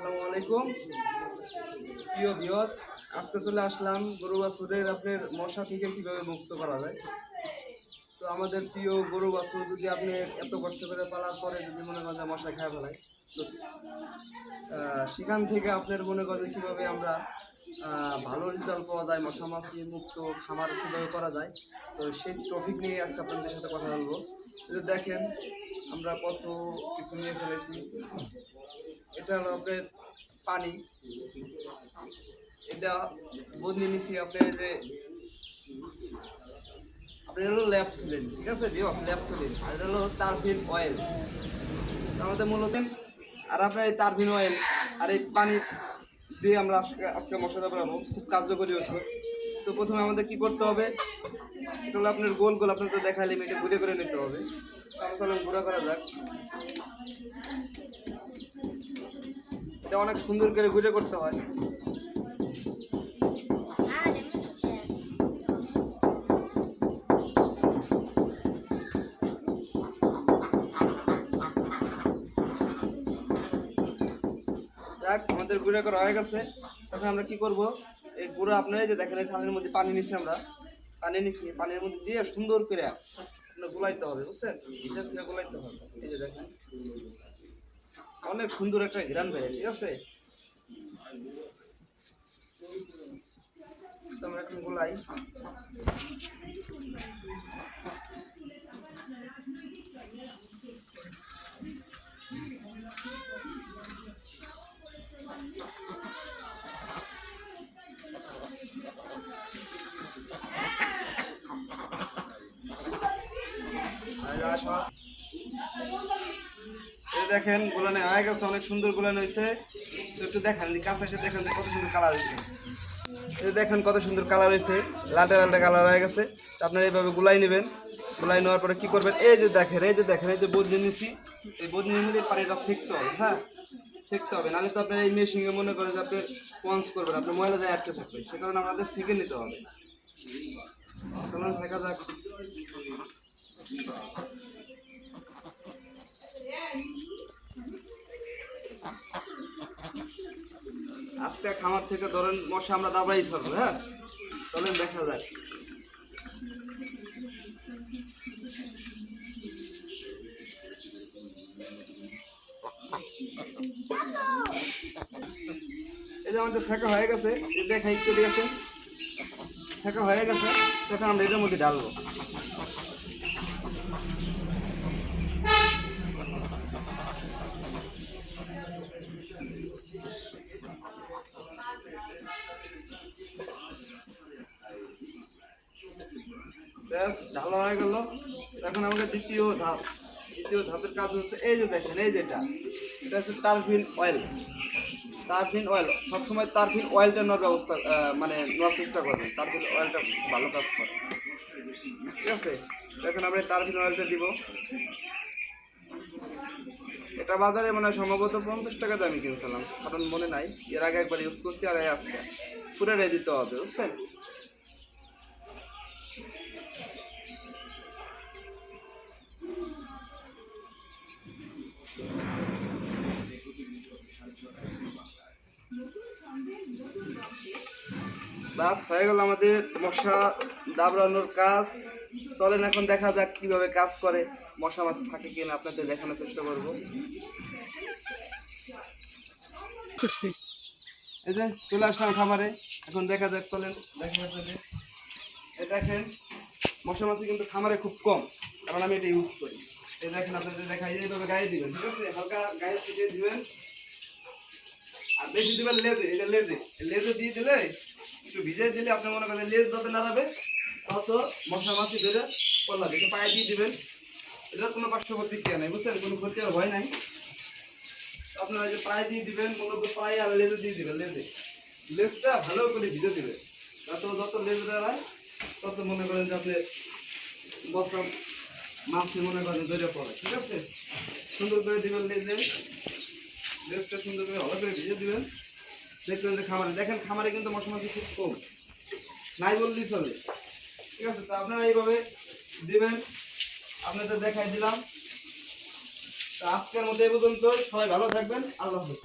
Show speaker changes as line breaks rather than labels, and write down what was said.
আসসালামু আলাইকুম। প্রিয় ভিওস আজকে চলে আসলাম গরু বাছুরের আপনার মশা থেকে কীভাবে মুক্ত করা যায়। তো আমাদের প্রিয় গরু বাছুর যদি আপনি এত কষ্ট করে পালার পরে যদি মনে করেন মশা খেয়ে ফেলায় সেখান থেকে আপনার মনে করেন কীভাবে আমরা ভালো রেজাল্ট পাওয়া যায় মশা মাছি মুক্ত খামার কীভাবে করা যায়। তো সেই টপিক নিয়ে আজকে আপনাদের সাথে কথা বলব। এই যে দেখেন, আমরা কত কিছু নিয়ে ফেলেছি। এটা হলো আপনার পানি। এটা বদলে নিছি আপনার যে আপনি হলো ল্যাপ তুলেন ঠিক আছে বিয়স ল্যাপ তুলেন আর এটা হলো তারফিন অয়েল আমাদের মূলত, আর আপনার এই তারফিন অয়েল আর এই পানি দিয়ে আমরা আজকে আজকে মশলা বানাবো। খুব কার্যকরী ওষুধ। তো প্রথমে আমাদের কি করতে হবে? এটা হলো আপনার গোল গোল আপনার তো দেখালে এটা ঘুরে করে নিতে হবে। চলুন গুঁড়া করা যাক। এটা অনেক সুন্দর করে ঘুরে করতে হয়। যাক, আমাদের গুঁড়া করা হয়ে গেছে। তখন আমরা কি করব? এই গুঁড়ো আপনারা যে দেখেন, এই মধ্যে পানি নিচ্ছি আমরা। পানি নিচ্ছি পানির মধ্যে দিয়ে সুন্দর করে আপনার গোলাইতে হবে, বুঝছেন? এটা থেকে গোলাইতে হবে। এই যে দেখেন। অনেক সুন্দর একটা ঘিরান বেড়ে ঠিক আছে? আমরা এখন গোলাই। দেখেন গোলানে হয়ে গেছে, অনেক সুন্দর গোলান হয়েছে একটু দেখেন কাছে এসে দেখেন কত সুন্দর কালার হয়েছে এই দেখেন কত সুন্দর কালার হয়েছে লালটা লালটা কালার হয়ে গেছে। আপনারা এইভাবে গুলাই নেবেন। গুলাই নেওয়ার পরে কি করবেন? এই যে দেখেন, এই যে দেখেন, এই যে বদলি নিছি। এই বদলির মধ্যে পানিটা সেকতে হবে হ্যাঁ? সেকতে হবে। নাহলে তো আপনার এই মেশিনে মনে করেন যে আপনি পঞ্চ করবেন আপনার ময়লা যায় আটকে থাকবে সে কারণে আমাদের সেকে নিতে হবে। চলুন শেখা যাক আজকে খামার থেকে ধরেন মশা আমরা দাবাই ছাড়বো হ্যাঁ? চলেন, দেখা যায় এই যে আমাদের শেখা হয়ে গেছে দেখাই চলে আসে শেখা হয়ে গেছে তখন আমরা এটার মধ্যে ডালবো ব্যাস, ঢালা হয়ে গেল। এখন আমাদের দ্বিতীয় ধাপ। দ্বিতীয় ধাপের কাজ হচ্ছে এই যে দেখেন, এই যেটা, এটা হচ্ছে টারফিন অয়েল। টারফিন অয়েল, সবসময় টারফিন অয়েলটা নেওয়ার ব্যবস্থা মানে নেওয়ার চেষ্টা করবেন। টারফিন অয়েলটা ভালো কাজ করে। ঠিক আছে? এখন আমরা টারফিন অয়েলটা দিব। এটা বাজারে মানে সম্ভবত পঞ্চাশ টাকা দামি কিনছিলাম। কারণ মনে নাই, এর আগে একবার ইউজ করছি আর আজকে। পুরোটাই দিতে হবে, বুঝছেন? বাস, হয়ে গেল আমাদের মশা দাবড়ানোর কাজ। চলেন এখন দেখা যাক কীভাবে কাজ করে। মশা মাছ থাকে কিনা আপনাদের দেখানোর চেষ্টা করব।
করছি।
এই যে চলে আসলাম খামারে। এখন দেখা যাক চলেন দেখেন আপনাদের। দেখেন মশা মাছি কিন্তু খামারে খুব কম কারণ আমি এটা ইউজ করি। এই দেখেন আপনাদের দেখাই এইভাবে গায়ে দিবেন ঠিক আছে? হালকা গায়ে ছিটিয়ে দিবেন। আর বেশি দিবেন লেজে এটা লেজে। লেজে দিয়ে দিলে একটু ভিজিয়ে দিলে আপনি মনে করেন লেজ যত নাড়াবে তত মশা মাছি ধরে পড়লাবে একটু পায়ে দিয়ে দিবেন। এটা কোনো পার্শ্ব প্রতিক্রিয়া নেই, বুঝছেন? কোনো ক্ষতি আর ভয় নাই। আপনারা যে পায়ে দিয়ে দিবেন, মূলত পায়ে আর লেজে দিয়ে দিবেন, লেজে। লেজটা ভালো করে ভিজে দিবেন। যত যত লেজ দেওয়ায় তত মনে করেন যে আপনি বসা মাছে মনে করেন ধরে পড়ে, ঠিক আছে? সুন্দর করে দিবেন লেজে। লেজটা সুন্দর করে ভালো করে ভিজে দিবেন। দেখবেন যে খামারে দেখেন খামারে কিন্তু মশা মাছি খুব কম। নাই বললেই চলে। ঠিক আছে, তো আপনারা এইভাবে দিবেন, আপনাদের দেখাই দিলাম। তো আজকের মতো এই পর্যন্ত সবাই ভালো থাকবেন, আল্লাহ হাফেজ।